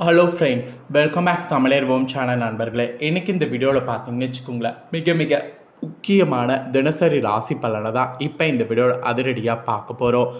Hello friends welcome back தமிழர்வோம் channel நண்பர்களே. இன்றைக்கி இந்த வீடியோவில் பார்த்தீங்கன்னு வச்சுக்கோங்களேன் மிக மிக முக்கியமான தினசரி ராசி பலனை தான் இப்போ இந்த வீடியோவில் அதிரடியாக பார்க்க போகிறோம்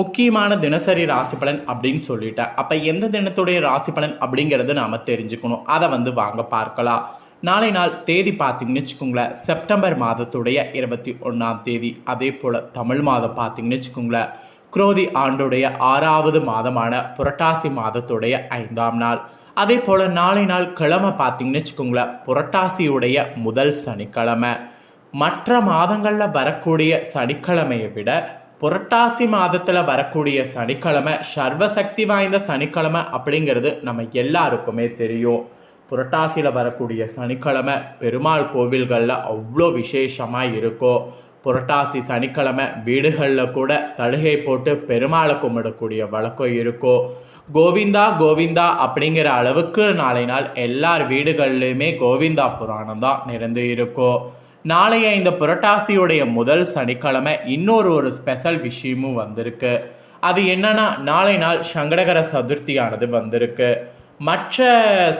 முக்கியமான தினசரி ராசி பலன் அப்படின்னு சொல்லிட்டேன். அப்போ எந்த தினத்துடைய ராசி பலன் அப்படிங்கிறது நாம் தெரிஞ்சுக்கணும். அதை வந்து வாங்க பார்க்கலாம். நாளை நாள் தேதி பார்த்தீங்கன்னு வச்சுக்கோங்களேன் செப்டம்பர் மாதத்துடைய இருபத்தி ஒன்றாம் தேதி. அதே போல் தமிழ் மாதம் பார்த்தீங்கன்னு வச்சுக்கோங்களேன் குரோதி ஆண்டுடைய ஆறாவது மாதமான புரட்டாசி மாதத்துடைய ஐந்தாம் நாள். அதே போல் நாளை நாள் கிழமை பார்த்தீங்கன்னு வச்சுக்கோங்களேன் புரட்டாசியுடைய முதல் சனிக்கிழமை. மற்ற மாதங்களில் வரக்கூடிய சனிக்கிழமையை விட புரட்டாசி மாதத்தில் வரக்கூடிய சனிக்கிழமை சர்வசக்தி வாய்ந்த சனிக்கிழமை அப்படிங்கிறது நம்ம எல்லாருக்குமே தெரியும். புரட்டாசியில் வரக்கூடிய சனிக்கிழமை பெருமாள் கோவில்களில் அவ்வளோ விசேஷமாக இருக்கும் புரட்டாசி சனிக்கிழமை வீடுகளில் கூட தழுகை போட்டு பெருமாளை கும்பிடக்கூடிய வழக்கம் இருக்கும் கோவிந்தா கோவிந்தா அப்படிங்கிற அளவுக்கு நாளை நாள் எல்லார் வீடுகள்லையுமே கோவிந்தா புராணம் தான் நிறைந்து இருக்கும் நாளைய இந்த புரட்டாசியுடைய முதல் சனிக்கிழமை இன்னொரு ஒரு ஸ்பெஷல் விஷயமும் வந்திருக்கு. அது என்னன்னா நாளை நாள் சங்கடகர சதுர்த்தியானது வந்திருக்கு. மற்ற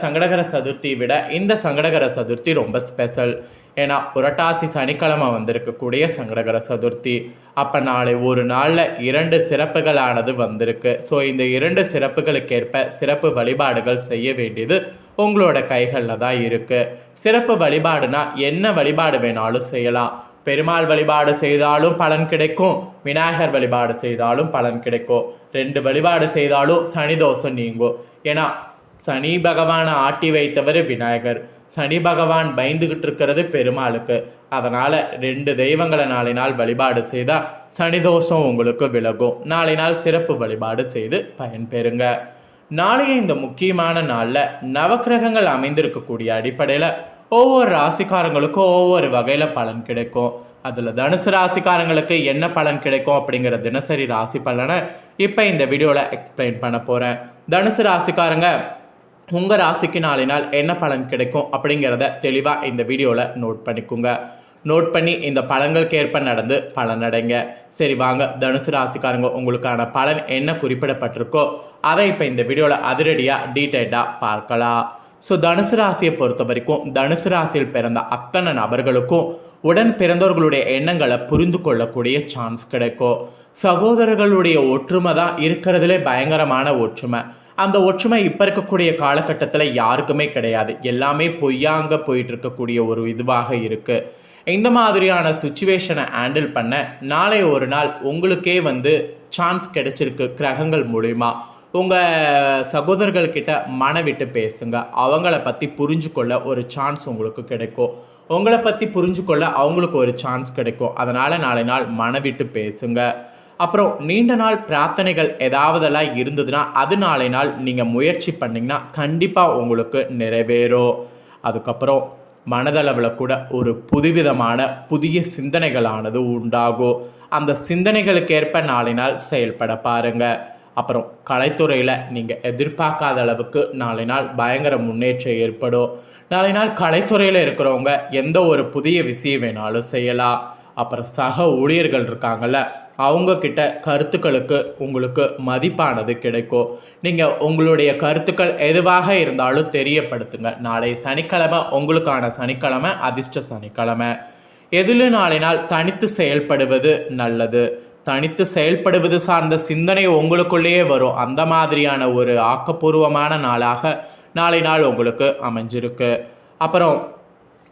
சங்கடகர சதுர்த்தியை விட இந்த சங்கடகர சதுர்த்தி ரொம்ப ஸ்பெஷல் ஏன்னா புரட்டாசி சனிக்கிழமை வந்திருக்கக்கூடிய சங்கடகர சதுர்த்தி. அப்போ நாளை ஒரு நாளில் இரண்டு சிறப்புகளானது வந்திருக்கு. ஸோ இந்த இரண்டு சிறப்புகளுக்கேற்ப சிறப்பு வழிபாடுகள் செய்ய வேண்டியது உங்களோட கைகளில் தான் இருக்குது சிறப்பு வழிபாடுனா என்ன வழிபாடு வேணாலும் செய்யலாம். பெருமாள் வழிபாடு செய்தாலும் பலன் கிடைக்கும். விநாயகர் வழிபாடு செய்தாலும் பலன் கிடைக்கும். ரெண்டு வழிபாடு செய்தாலும் சனி தோஷம் நீங்கும். ஏன்னா சனி பகவானை ஆட்டி வைத்தவர் விநாயகர். சனி பகவான் பயந்துகிட்டு இருக்கிறது பெருமாளுக்கு. அதனால் ரெண்டு தெய்வங்களை நாளை நாள் வழிபாடு செய்தால் சனி தோஷம் உங்களுக்கு விலகும். நாளை நாள் சிறப்பு வழிபாடு செய்து பயன்பெறுங்க நாளைய இந்த முக்கியமான நாளில் நவக்கிரகங்கள் அமைந்திருக்கக்கூடிய அடிப்படையில் ஒவ்வொரு ராசிக்காரங்களுக்கும் ஒவ்வொரு வகையில் பலன் கிடைக்கும். அதில் தனுசு ராசிக்காரங்களுக்கு என்ன பலன் கிடைக்கும் அப்படிங்கிற தினசரி ராசி பலனை இப்போ இந்த வீடியோவில் எக்ஸ்பிளைன் பண்ண போகிறேன் தனுசு ராசிக்காரங்க உங்கள் ராசிக்கு நாளை நாள் என்ன பலன் கிடைக்கும் அப்படிங்கிறத தெளிவாக இந்த வீடியோவில் நோட் பண்ணிக்கோங்க. நோட் பண்ணி இந்த பலன்களுக்கு ஏற்ப நடந்து பலனடைங்க சரி வாங்க. தனுசு ராசிக்காரங்க உங்களுக்கான பலன் என்ன குறிப்பிடப்பட்டிருக்கோ அதை இப்போ இந்த வீடியோவில் அதிரடியாக டீட்டெயில்டாக பார்க்கலாம். ஸோ தனுசு ராசியை பொறுத்த வரைக்கும் தனுசு ராசியில் பிறந்த அத்தனை நபர்களுக்கும் உடன் பிறந்தவர்களுடைய எண்ணங்களை புரிந்து கொள்ளக்கூடிய சான்ஸ் கிடைக்கும். சகோதரர்களுடைய ஒற்றுமை தான் இருக்கிறதுலே பயங்கரமான ஒற்றுமை. அந்த ஒற்றுமை இப்போ இருக்கக்கூடிய காலகட்டத்தில் யாருக்குமே கிடையாது. எல்லாமே பொய்யாங்க போயிட்டு இருக்கக்கூடிய ஒரு இதுவாக இருக்குது இந்த மாதிரியான சுச்சுவேஷனை ஹேண்டில் பண்ண நாளை ஒரு நாள் உங்களுக்கே வந்து சான்ஸ் கிடைச்சிருக்கு கிரகங்கள் மூலிமா உங்கள் சகோதரர்கள்கிட்ட மன விட்டு பேசுங்க. அவங்கள பற்றி புரிஞ்சுக்கொள்ள ஒரு சான்ஸ் உங்களுக்கு கிடைக்கும். உங்களை பற்றி புரிஞ்சுக்கொள்ள அவங்களுக்கு ஒரு சான்ஸ் கிடைக்கும். அதனால் நாளை நாள் மன விட்டு பேசுங்கள் அப்புறம் நீண்ட நாள் பிரார்த்தனைகள் ஏதாவதெல்லாம் இருந்ததுன்னா அது நாளை நாள் நீங்கள் முயற்சி பண்ணிங்கன்னா கண்டிப்பாக உங்களுக்கு நிறைவேறும். அதுக்கப்புறம் மனதளவில் கூட ஒரு புதுவிதமான புதிய சிந்தனைகளானது உண்டாகும். அந்த சிந்தனைகளுக்கேற்ப நாளை நாள் செயல்பட பாருங்கள் அப்புறம் கலைத்துறையில் நீங்கள் எதிர்பார்க்காத அளவுக்கு நாளை நாள் பயங்கர முன்னேற்றம் ஏற்படும். நாளை நாள் கலைத்துறையில் இருக்கிறவங்க எந்த ஒரு புதிய விஷயம் வேணாலும் செய்யலாம். அப்புறம் சக ஊழியர்கள் இருக்காங்கல்ல அவங்கக்கிட்ட கருத்துக்களுக்கு உங்களுக்கு மதிப்பானது கிடைக்கும் நீங்கள் உங்களுடைய கருத்துக்கள் எதுவாக இருந்தாலும் தெரியப்படுத்துங்க. நாளை சனிக்கிழமை உங்களுக்கான சனிக்கிழமை அதிர்ஷ்ட சனிக்கிழமை. எதில் நாளை நாள் தனித்து செயல்படுவது நல்லது. தனித்து செயல்படுவது சார்ந்த சிந்தனை உங்களுக்குள்ளேயே வரும். அந்த மாதிரியான ஒரு ஆக்கப்பூர்வமான நாளாக நாளை நாள் உங்களுக்கு அமைஞ்சிருக்கு. அப்புறம்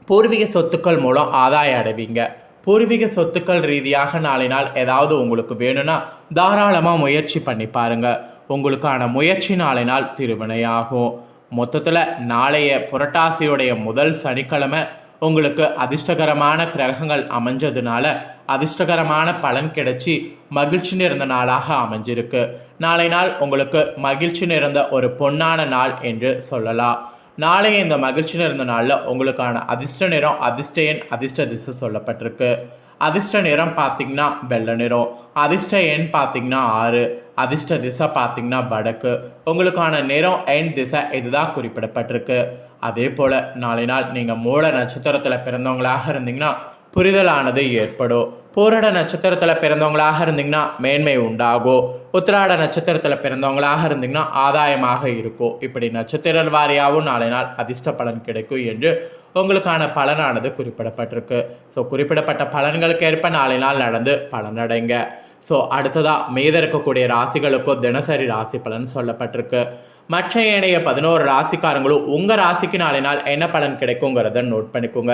பூர்வீக சொத்துக்கள் மூலம் ஆதாயம் அடைவீங்க. பூர்வீக சொத்துக்கள் ரீதியாக நாளை நாள் ஏதாவது உங்களுக்கு வேணும்னா தாராளமாக முயற்சி பண்ணி பாருங்க. உங்களுக்கான முயற்சி நாளை நாள் திருவினையாகும் மொத்தத்தில் நாளைய புரட்டாசியுடைய முதல் சனிக்கிழமை உங்களுக்கு அதிர்ஷ்டகரமான கிரகங்கள் அமைஞ்சதுனால அதிர்ஷ்டகரமான பலன் கிடைச்சி மகிழ்ச்சி நிறைந்த நாளாக அமைஞ்சிருக்கு. நாளை நாள் உங்களுக்கு மகிழ்ச்சி நிறைந்த ஒரு பொன்னான நாள் என்று சொல்லலாம். நாளைய இந்த மகிழ்ச்சி நிறைந்த நாளில் உங்களுக்கான அதிர்ஷ்ட நிறம் அதிர்ஷ்ட எண் அதிர்ஷ்ட திசை சொல்லப்பட்டிருக்கு. அதிர்ஷ்ட நிறம் பார்த்தீங்கன்னா வெள்ளை நிறம் அதிர்ஷ்ட எண் பார்த்தீங்கன்னா ஆறு அதிர்ஷ்ட திசை பார்த்தீங்கன்னா வடக்கு. உங்களுக்கான நிறம் எண் திசை இதுதான் குறிப்பிடப்பட்டிருக்கு. அதே போல் நாளை நாள் நீங்கள் மூல நட்சத்திரத்தில் பிறந்தவங்களாக இருந்தீங்கன்னா புரிதலானது ஏற்படும். பூரட நட்சத்திரத்தில் பிறந்தவங்களாக இருந்தீங்கன்னா மேன்மை உண்டாகும் உத்திராட நட்சத்திரத்தில் பிறந்தவங்களாக இருந்தீங்கன்னா ஆதாயமாக இருக்கும் இப்படி நட்சத்திர வாரியாகவும் நாளை நாள் அதிர்ஷ்ட பலன் கிடைக்கும் என்று உங்களுக்கான பலனானது குறிப்பிடப்பட்டிருக்கு. ஸோ குறிப்பிடப்பட்ட பலன்களுக்கு ஏற்ப நாளை நாள் நடந்து பலனடைங்க ஸோ அடுத்ததாக மீத இருக்கக்கூடிய ராசிகளுக்கும் தினசரி ராசி பலன் சொல்லப்பட்டிருக்கு. மற்ற ஏனைய பதினோரு ராசிக்காரங்களும் உங்கள் ராசிக்கு நாளை நாள் என்ன பலன் கிடைக்குங்கிறத நோட் பண்ணிக்கோங்க.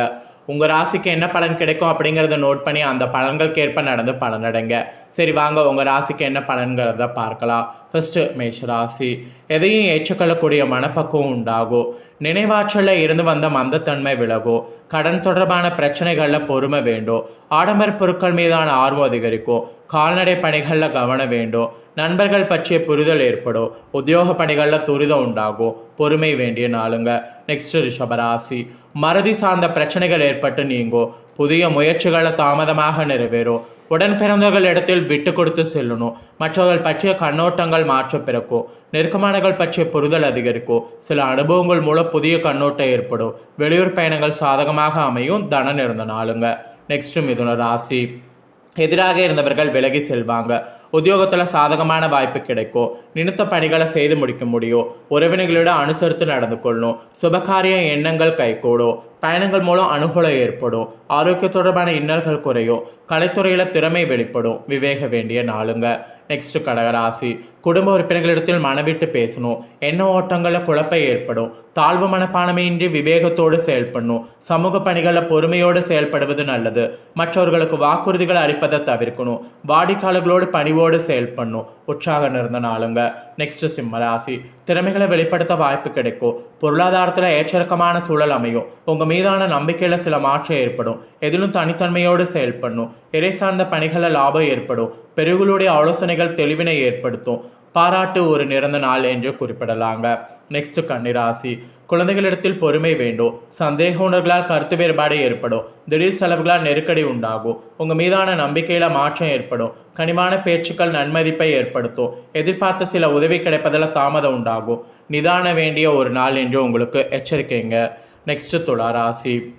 உங்கள் ராசிக்கு என்ன பலன் கிடைக்கும் அப்படிங்கிறத நோட் பண்ணி அந்த பலன்களுக்கேற்ப நடந்து பலனடைங்க சரி வாங்க உங்கள் ராசிக்கு என்ன பலன்கிறத பார்க்கலாம். ஃபஸ்ட்டு மேஷ ராசி எதையும் ஏற்றுக்கொள்ளக்கூடிய மனப்பக்குவம் உண்டாகும். நினைவாற்றலில் இருந்து வந்த மந்தத்தன்மை விலகும். கடன் தொடர்பான பிரச்சனைகளில் பொறுமை வேண்டும். ஆடம்பர பொருட்கள் மீதான ஆர்வம் அதிகரிக்கும். கால்நடை பணிகளில் கவனம் வேண்டும். நண்பர்கள் பற்றிய புரிதல் ஏற்படும். உத்தியோக பணிகளில் துரிதம் உண்டாகும். பொறுமை வேண்டிய நாளுங்க. நெக்ஸ்ட் ரிஷபராசி. மறதி சார்ந்த பிரச்சனைகள் ஏற்பட்டு நீங்கும் புதிய முயற்சிகளை தாமதமாக நிறைவேறும் உடன் பிறந்தவர்கள் இடத்தில் விட்டு கொடுத்து செல்லணும் மற்றவர்கள் பற்றிய கண்ணோட்டங்கள் மாற்ற பிறக்கும் நெருக்கமானங்கள் பற்றிய புரிதல் அதிகரிக்கும் சில அனுபவங்கள் மூலம் புதிய கண்ணோட்டம் ஏற்படும் வெளியூர் பயணங்கள் சாதகமாக அமையும் தன இருந்த நாளுங்க. நெக்ஸ்ட் மிதுன ராசி. எதிராக இருந்தவர்கள் விலகி செல்வாங்க. உத்தியோகத்தில் சாதகமான வாய்ப்பு கிடைக்கும். நினைத்த பணிகளை செய்து முடிக்க முடியும். உறவினர்களோட அனுசரித்து நடந்து கொள்ளணும். சுபகாரிய எண்ணங்கள் கைகூடும். பயணங்கள் மூலம் அனுகூலம் ஏற்படும். ஆரோக்கிய தொடர்பான இன்னல்கள் குறையும். கலைத்துறையில் திறமை வெளிப்படும். விவேக வேண்டிய நாளுங்க. நெக்ஸ்ட் கடகராசி. குடும்ப உறுப்பினர்களிடத்தில் மனவிட்டு பேசணும். எண்ண ஓட்டங்களில் குழப்பம் ஏற்படும். தாழ்வு மனப்பான்மையின்றி விவேகத்தோடு செயல்படணும். சமூக பணிகளில் பொறுமையோடு செயல்படுவது நல்லது. மற்றவர்களுக்கு வாக்குறுதிகளை அளிப்பதை தவிர்க்கணும். வாடிக்கையாளர்களோடு பணிவோடு செயல்படணும். உற்சாகம் இருந்த நாளுங்க. நெக்ஸ்ட் சிம்மராசி திறமைகளை வெளிப்படுத்த வாய்ப்பு கிடைக்கும். பொருளாதாரத்தில் ஏற்றிறக்கமான சூழல் அமையும். உங்கள் மீதான நம்பிக்கையில் சில மாற்றம் ஏற்படும். எதிலும் தனித்தன்மையோடு செயல்படணும். இறை சார்ந்த பணிகளில் லாபம் ஏற்படும். பெருகளுடைய ஆலோசனைகள் தெளிவினை ஏற்படுத்தும். பாராட்டு ஒரு நிறந்த நாள் என்று குறிப்பிடலாங்க. நெக்ஸ்ட் கன்னிராசி. குழந்தைகளிடத்தில் பொறுமை வேண்டும். சந்தேக உணர்களால் கருத்து வேறுபாடு ஏற்படும். திடீர் செலவுகளால் நெருக்கடி உண்டாகும். உங்கள் மீதான நம்பிக்கையில் மாற்றம் ஏற்படும். கனிமான பேச்சுக்கள் நன்மதிப்பை ஏற்படுத்தும். எதிர்பார்த்த சில உதவி கிடைப்பதில் தாமதம் உண்டாகும். நிதான வேண்டிய ஒரு நாள் என்று உங்களுக்கு எச்சரிக்கைங்க. நெக்ஸ்ட் துளாராசி.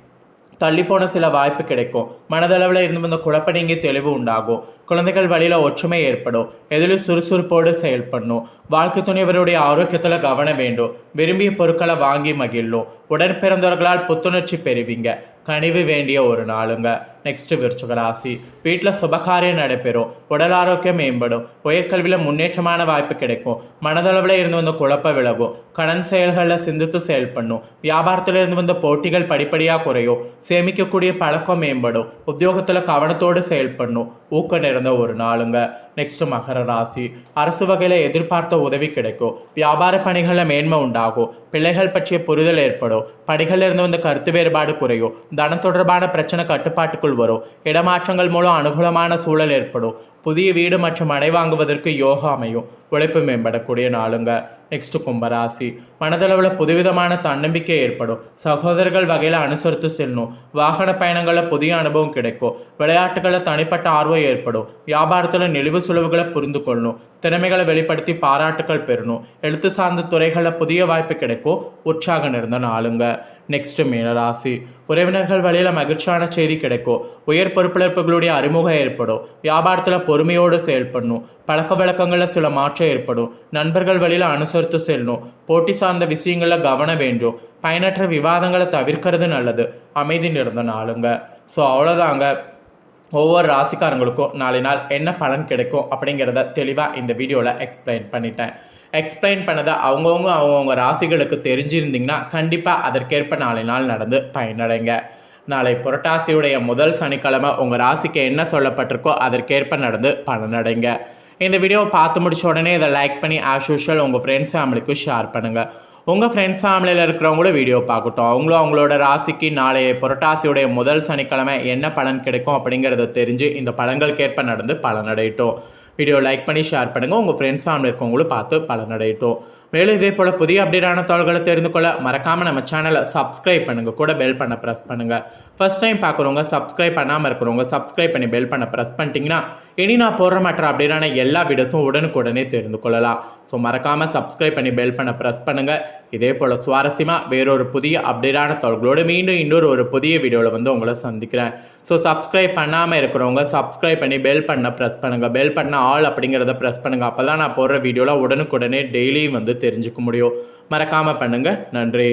தள்ளிப்போன சில வாய்ப்பு கிடைக்கும். மனதளவில் இருந்து வந்த குழப்ப நீங்கி தெளிவு உண்டாகும். குழந்தைகள் வழியில் ஒற்றுமை ஏற்படும். எதிலும் சுறுசுறுப்போடு செயல்படணும். வாழ்க்கை துணைவருடைய ஆரோக்கியத்தில் கவனம் வேண்டும். விரும்பிய பொருட்களை வாங்கி மகிழும். உடன் பிறந்தவர்களால் புத்துணர்ச்சி பெறுவீங்க. கனிவு வேண்டிய ஒரு நாளுங்க. நெக்ஸ்ட் விருச்சக ராசி. வீட்டில் சுபகாரியம் நடைபெறும். உடல் ஆரோக்கியம் மேம்படும். உயர்கல்வியில் முன்னேற்றமான வாய்ப்பு கிடைக்கும். மனதளவில் இருந்து வந்த குழப்ப விலகும். கடன் செயல்களில் சிந்தித்து செயல்படணும் வியாபாரத்தில் இருந்து வந்த போட்டிகள் படிப்படியாக குறையும். சேமிக்கக்கூடிய பழக்கம் மேம்படும். உத்தியோகத்தில் கவனத்தோடு செயல்படணும் ஊக்கம் நிறைந்த ஒரு நாளுங்க. நெக்ஸ்ட் மகர ராசி. அரசு வகையில் எதிர்பார்த்த உதவி கிடைக்கும். வியாபார பணிகளில் மேன்மை உண்டாகும். பிள்ளைகள் பற்றிய புரிதல் ஏற்படும். பணிகளில் இருந்து வந்த கருத்து வேறுபாடு குறையும். தன தொடர்பான பிரச்சனை கட்டுப்பாட்டுக்குள் வரும். இடமாற்றங்கள் மூலம் அனுகூலமான சூழல் ஏற்படும். புதிய வீடு மற்றும் மனை வாங்குவதற்கு யோகா அமையும். உழைப்பு மேம்படக்கூடிய நாளுங்க. நெக்ஸ்ட் கும்பராசி மனதளவில் புதுவிதமான தன்னம்பிக்கை ஏற்படும். சகோதரர்கள் வகையில் அனுசரித்து செல்லணும் வாகன பயணங்களில் புதிய அனுபவம் கிடைக்கும். விளையாட்டுகளில் தனிப்பட்ட ஆர்வம் ஏற்படும். வியாபாரத்தில் நெளிவு சுழவுகளை புரிந்து கொள்ளணும் திறமைகளை வெளிப்படுத்தி பாராட்டுகள் பெறணும். எழுத்து சார்ந்த துறைகளில் புதிய வாய்ப்பு கிடைக்கும். உற்சாகம் இருந்த நாளுங்க. நெக்ஸ்ட் மீனராசி உறவினர்கள் வழியில் மகிழ்ச்சியான செய்தி கிடைக்கும். உயர் பொறுப்பிழப்புகளுடைய அறிமுகம் ஏற்படும். வியாபாரத்தில் பொறுமையோடு செயல்படணும். பழக்க வழக்கங்களில் சில மாற்றம் ஏற்படும். நண்பர்கள் வழியில் அனுசரித்து செல்லணும் போட்டி சார்ந்த விஷயங்களில் கவனம் வேண்டும். பயனற்ற விவாதங்களை தவிர்க்கிறது நல்லது. அமைதி நிறந்த நாளுங்க. ஸோ அவ்வளோதாங்க ஒவ்வொரு ராசிக்காரங்களுக்கும் நாளை நாள் என்ன பலன் கிடைக்கும் அப்படிங்கிறத தெளிவாக இந்த வீடியோவில் எக்ஸ்பிளைன் பண்ணிட்டேன். எக்ஸ்பிளைன் பண்ணதை அவங்கவுங்க அவங்கவுங்க ராசிகளுக்கு தெரிஞ்சிருந்தீங்கன்னா கண்டிப்பாக அதற்கேற்ப நாளை நாள் நடந்து பயனடைங்க. நாளை புரட்டாசியுடைய முதல் சனிக்கிழமை உங்கள் ராசிக்கு என்ன சொல்லப்பட்டிருக்கோ அதற்கேற்ப நடந்து பலனடைங்க. இந்த வீடியோவை பார்த்து முடிச்ச உடனே இதை லைக் பண்ணி ஆஸ் யூஷுவல் உங்கள் ஃப்ரெண்ட்ஸ் ஃபேமிலிக்கும் ஷேர் பண்ணுங்கள் உங்கள் ஃப்ரெண்ட்ஸ் ஃபேமிலியில் இருக்கிறவங்களும் வீடியோ பார்க்கட்டும். அவங்களும் அவங்களோட ராசிக்கு நாளைய புரட்டாசியுடைய முதல் சனிக்கிழமை என்ன பலன் கிடைக்கும் அப்படிங்கிறத தெரிஞ்சு இந்த பலன்களுக்கேற்ப நடந்து பலனடையட்டும். வீடியோ லைக் பண்ணி ஷேர் பண்ணுங்கள் உங்கள் ஃப்ரெண்ட்ஸ் ஃபேமிலி இருக்கவங்களும் பார்த்து பலனடையட்டும். மேலும் இதே போல் புதிய அப்டேட்டான தகவல்களை தெரிந்து கொள்ள மறக்காமல் நம்ம சேனலை சப்ஸ்கிரைப் பண்ணுங்கள் கூட பெல் பண்ண ப்ரெஸ் பண்ணுங்கள் ஃபர்ஸ்ட் டைம் பார்க்குறவங்க சப்ஸ்கிரைப் பண்ணாமல் இருக்கிறவங்க சப்ஸ்கிரைப் பண்ணி பெல் பண்ண ப்ரெஸ் பண்ணிட்டீங்கன்னா இனி நான் போடுற மற்ற அப்டேட்டான எல்லா வீடியோஸும் உடனுக்குடனே தெரிந்து கொள்ளலாம். ஸோ மறக்காமல் சப்ஸ்கிரைப் பண்ணி பெல் பண்ண ப்ரெஸ் பண்ணுங்கள் இதே போல் சுவாரஸ்யமாக வேறொரு புதிய அப்டேட்டான தகவல்களோடு மீண்டும் இன்னொரு ஒரு புதிய வீடியோவில் வந்து உங்களை சந்திக்கிறேன். ஸோ சப்ஸ்கிரைப் பண்ணாமல் இருக்கிறவங்க சப்ஸ்கிரைப் பண்ணி பெல் பண்ண ப்ரெஸ் பண்ணுங்கள் பெல் பண்ண ஆல் அப்படிங்கிறத ப்ரெஸ் பண்ணுங்கள் அப்போ தான் நான் போடுற வீடியோவில் உடனுக்குடனே டெய்லியும் வந்து தெரிஞ்சுக்க முடியும். மறக்காமல் பண்ணுங்கள் நன்றி.